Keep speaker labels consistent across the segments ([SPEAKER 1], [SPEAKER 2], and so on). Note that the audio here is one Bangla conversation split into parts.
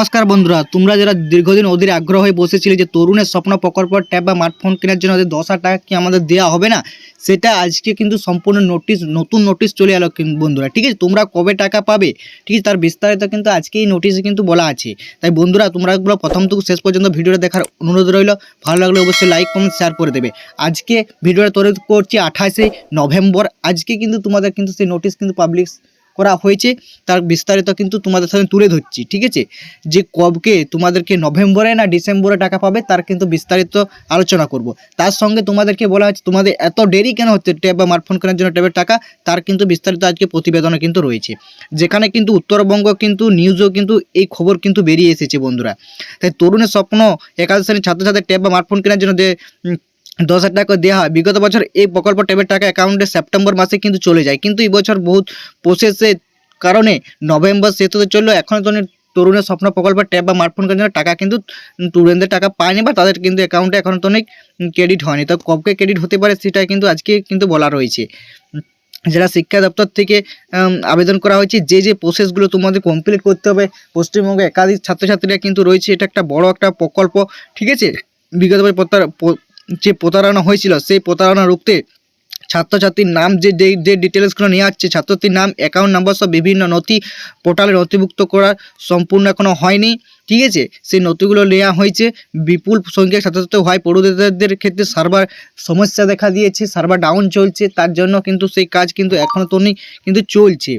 [SPEAKER 1] নমস্কার বন্ধুরা, তোমরা যারা দীর্ঘদিন ওদের আগ্রহ হয়ে বসেছিলে যে তরুণের স্বপ্ন প্রকল্প ট্যাব বা স্মার্টফোন কেনার জন্য ওদের দশ হাজার টাকা কি আমাদের দেওয়া হবে না, সেটা আজকে কিন্তু সম্পূর্ণ নোটিশ নতুন নোটিশ চলে এলো বন্ধুরা, ঠিক আছে? তোমরা কবে টাকা পাবে? ঠিক আছে, তার বিস্তারিত কিন্তু আজকে এই নোটিশে কিন্তু বলা আছে। তাই বন্ধুরা তোমরা এগুলো প্রথম থেকে শেষ পর্যন্ত ভিডিওটা দেখার অনুরোধ রইল। ভালো লাগলে অবশ্যই লাইক কমেন্ট শেয়ার করে দেবে। আজকে ভিডিওটা তৈরি করছি আঠাশে নভেম্বর। আজকে কিন্তু তোমাদের কিন্তু সেই নোটিশ কিন্তু পাবলিশ করা হয়েছে, তার বিস্তারিত কিন্তু তোমাদের সামনে তুলে ধরছি, ঠিক আছে? যে কবকে তোমাদেরকে নভেম্বরে না ডিসেম্বরে টাকা পাবে, তার কিন্তু বিস্তারিত আলোচনা করব। তার সঙ্গে তোমাদেরকে বলা হচ্ছে তোমাদের এত দেরি কেন হচ্ছে ট্যাব বা স্মার্টফোন কেনার জন্য ট্যাবের টাকা? তার কিন্তু বিস্তারিত আজকে প্রতিবেদনে কিন্তু রয়েছে। যেখানে কিন্তু উত্তরবঙ্গ কিন্তু নিউজও কিন্তু এই খবর কিন্তু বেরিয়ে এসেছে বন্ধুরা। তাই তরুণের স্বপ্ন, একাদশ শ্রেণির ছাত্রছাত্রীর ট্যাব বা স্মার্টফোন কেনার জন্য যে দশ হাজার টাকা দেওয়া হয়। বিগত বছর এই প্রকল্প ট্যাবের টাকা অ্যাকাউন্টে সেপ্টেম্বর মাসে কিন্তু চলে যায়। কিন্তু এই বছর বহুত প্রসেসের কারণে নভেম্বর শেষ হতে চলল এখনও তো তরুণের স্বপ্ন প্রকল্প ট্যাব বা স্মার্টফোন জন্য টাকা কিন্তু তরুণদের টাকা পায়নি বা তাদের কিন্তু অ্যাকাউন্টে এখনও তো অনেক ক্রেডিট হয়নি। তো কবে ক্রেডিট হতে পারে সেটা কিন্তু আজকে কিন্তু বলা রয়েছে। যারা শিক্ষা দপ্তর থেকে আবেদন করা হয়েছে, যে যে প্রসেসগুলো তোমাদের কমপ্লিট করতে হবে পশ্চিমবঙ্গে একাধিক ছাত্রছাত্রীরা কিন্তু রয়েছে। এটা একটা বড় একটা প্রকল্প, ঠিক আছে? বিগত বছর প্রতার- প- যে প্রতারণা হয়েছিল, সেই প্রতারণা রুখতে ছাত্রছাত্রীর নাম যে যে ডিটেলসগুলো নিয়ে আসছে, ছাত্রছাত্রীর নাম অ্যাকাউন্ট নাম্বার সব বিভিন্ন নথি পোর্টালে নথিভুক্ত করা সম্পূর্ণ এখনও হয়নি, ঠিক আছে? সেই নথিগুলো নেওয়া হয়েছে। বিপুল সংখ্যক ছাত্রছাত্রী হয় পড়ুদের ক্ষেত্রে সার্ভার সমস্যা দেখা দিয়েছে সার্ভার ডাউন চলছে, তার জন্য কিন্তু সেই কাজ কিন্তু এখনও তো নেই, কিন্তু চলছে।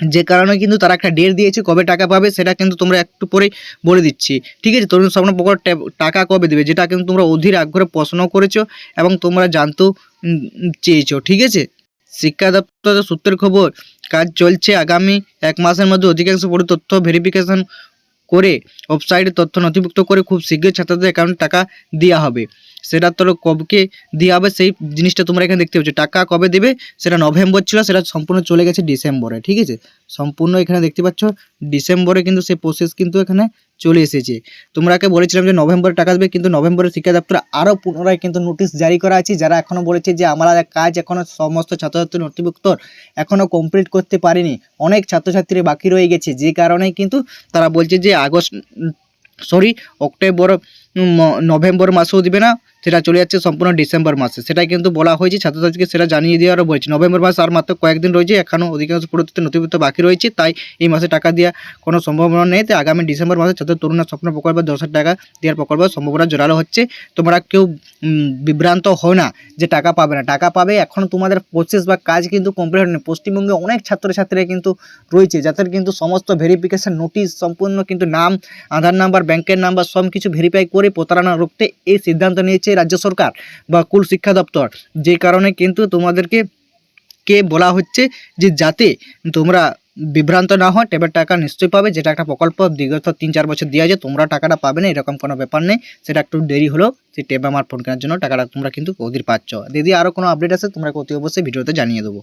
[SPEAKER 1] যে কারণে কিন্তু তারা একটা ডেট দিয়েছে, কবে টাকা পাবে সেটা কিন্তু তোমরা একটু পরেই বলে দিচ্ছি। ঠিক আছে? তরুণ স্বপ্ন প্রকল্প টাকা কবে দেবে? যেটা কিন্তু তোমরা অধীর আগ্রহে প্রশ্ন করেছ এবং তোমরা জানতেও চেয়েছো। ঠিক আছে? শিক্ষা দপ্তর সূত্রের খবর, কাজ চলছে আগামী এক মাসের মধ্যে অধিকাংশ পড়ে তথ্য ভেরিফিকেশন করে ওয়েবসাইটে তথ্য নথিভুক্ত করে খুব শীঘ্রই ছাত্রদের অ্যাকাউন্টে টাকা দেওয়া হবে। সেটা তোর কবকে দেওয়া হবে সেই জিনিসটা তোমরা এখানে দেখতে পাচ্ছ। টাকা কবে দেবে? সেটা নভেম্বর ছিল, সেটা সম্পূর্ণ চলে গেছে ডিসেম্বরে, ঠিক আছে? সম্পূর্ণ এখানে দেখতে পাচ্ছ, ডিসেম্বরে কিন্তু সেই প্রসেস কিন্তু এখানে চলে এসেছে। তোমরাকে বলেছিলাম যে নভেম্বরে টাকা দেবে, কিন্তু নভেম্বরে শিক্ষা দপ্তর আরও পুনরায় কিন্তু নোটিশ জারি করা আছে। যারা এখনও বলেছে যে আমরা কাজ এখনও সমস্ত ছাত্রছাত্রী নথিভুক্ত এখনও কমপ্লিট করতে পারেনি, অনেক ছাত্রছাত্রী বাকি রয়ে গেছে। যে কারণে কিন্তু তারা বলছে যে আগস্ট সরি অক্টোবর নভেম্বর মাসেও দিবে না, সেটা চলে যাচ্ছে সম্পূর্ণ ডিসেম্বর মাসে। সেটাই কিন্তু বলা হয়েছে, ছাত্রছাত্রীকে সেটা জানিয়ে দেওয়ারও বলছে। নভেম্বর মাস আর মাত্র কয়েকদিন রয়েছে এখনও অধিকাংশ পরিস্থিতি নথিভুক্ত বাকি রয়েছে, তাই এই মাসে টাকা দেওয়া কোনো সম্ভাবনা নেই। তাই আগামী ডিসেম্বর মাসে ছাত্র তরুণের স্বপ্ন প্রকল্পে দশ হাজার টাকা দেওয়ার প্রকল্প সম্ভাবনা জোরালো হচ্ছে। তোমরা কেউ বিভ্রান্ত হয় না যে টাকা পাবে না। টাকা পাবে, এখন তোমাদের প্রসেস বা কাজ কিন্তু কমপ্লিট হয়নি। পশ্চিমবঙ্গে অনেক ছাত্রছাত্রীরা কিন্তু রয়েছে, যাদের কিন্তু সমস্ত ভেরিফিকেশান নোটিশ সম্পূর্ণ কিন্তু নাম, আধার নাম্বার ব্যাংকের নাম্বার সব কিছু ভেরিফাই করে প্রতারণা রুখতে এই সিদ্ধান্ত নিয়েছে রাজ্য সরকার বা কুল শিক্ষা দপ্তর। যে কারণে কিন্তু তোমাদেরকে কে বলা হচ্ছে যে যাতে তোমরা বিভ্রান্ত না হয় ট্যাবের টাকা নিশ্চয়ই পাবে, যেটা একটা প্রকল্প বিগত তিন চার বছর দেওয়া যায়, তোমরা টাকাটা পাবে না, এরকম কোনো ব্যাপার নেই। সেটা একটু দেরি হলো সেই ট্যাব আমার ফোন কেনার জন্য টাকাটা তোমরা কিন্তু অধীর পাচ্ছ। দিদি আরও কোনো আপডেট আছে তোমরা অতি অবশ্যই ভিডিওতে জানিয়ে দেবো।